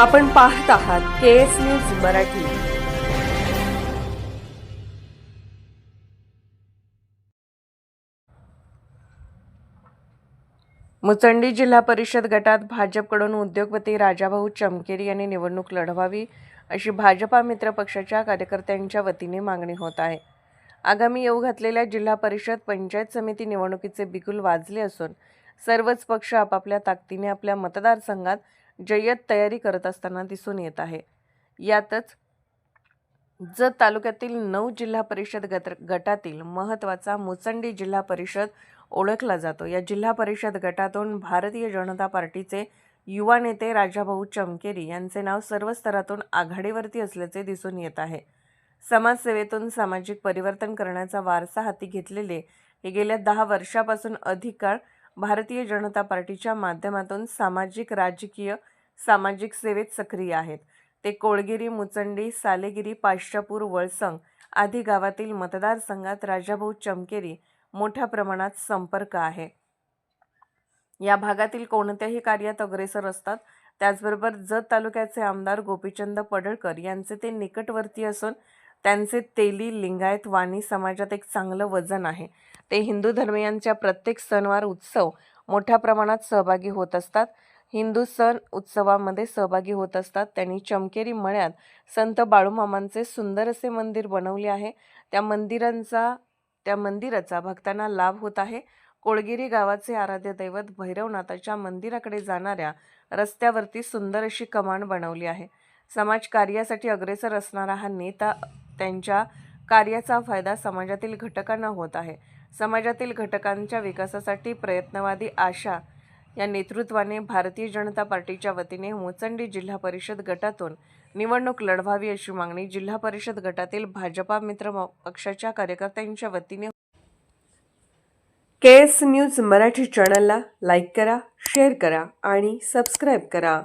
आपण पाहत आहात K S news Marathi. Muchandi जिल्हा परिषद गटात भाजपकडून उद्योगपती राजाभाऊ चमकेरी यांनी निवडणूक लढवावी अशी भाजपा मित्र पक्षाच्या कार्यकर्त्यांच्या वतीने मागणी होत आहे. आगामी येऊ घातलेल्या जिल्हा परिषद पंचायत समिती निवडणुकीचे बिगुल वाजले असून सर्वच पक्ष आपापल्या ताकदीने आपल्या मतदारसंघात जय्यत तयारी करत असताना दिसून येत आहे. यातच जत तालुक्यातील नऊ जिल्हा परिषद गट गटातील महत्त्वाचा मुचंडी जिल्हा परिषद ओळखला जातो. या जिल्हा परिषद गटातून भारतीय जनता पार्टीचे युवा नेते राजाभाऊ चमकेरी यांचे नाव सर्व स्तरातून आघाडीवरती असल्याचे दिसून येत आहे. समाजसेवेतून सामाजिक परिवर्तन करण्याचा वारसा हाती घेतलेले हे गेल्या दहा वर्षापासून अधिक काळ भारतीय जनता पार्टीच्या माध्यमातून सामाजिक राजकीय सामाजिक सेवेत सक्रिय आहेत. ते कोळगिरी मुचंडी सालेगिरी पाश्चापूर वळसंग आदी गावातील मतदारसंघात राजाभाऊ चमकेरी मोठ्या प्रमाणात संपर्क आहे. या भागातील कोणत्याही कार्यात अग्रेसर असतात. त्याचबरोबर जत तालुक्याचे आमदार गोपीचंद पडळकर यांचे ते निकटवर्ती असून त्यांचे तेली लिंगायत वाणी समाजात एक चांगलं वजन आहे. ते हिंदू धर्मियांच्या प्रत्येक सणवार उत्सव मोठ्या प्रमाणात सहभागी होत असतात. हिंदू सण उत्सवामध्ये सहभागी होत असतात. त्यांनी चमकेरी मळ्यात संत बाळूमामांचे सुंदर असे मंदिर बनवले आहे. त्या मंदिरांचा त्या मंदिराचा भक्तांना लाभ होत आहे. कोळगिरी गावाचे आराध्य दैवत भैरवनाथाच्या मंदिराकडे जाणाऱ्या रस्त्यावरती सुंदर अशी कमान बनवली आहे. समाज कार्यासाठी अग्रेसर असणारा हा नेता त्यांच्या कार्याचा फायदा समाजातील घटकांना होत आहे. समाजातील घटकांच्या विकासासाठी प्रयत्नवादी आशा या नेतृत्वाने भारतीय जनता पार्टीच्या वतीने मुचंडी जिल्हा परिषद गटातून निवडणूक लढवावी अशी मागणी जिल्हा परिषद गटातील भाजपा मित्र पक्षाच्या कार्यकर्त्यांच्या वतीने के एस न्यूज मराठी चॅनलला लाईक करा शेअर करा आणि सबस्क्राईब करा.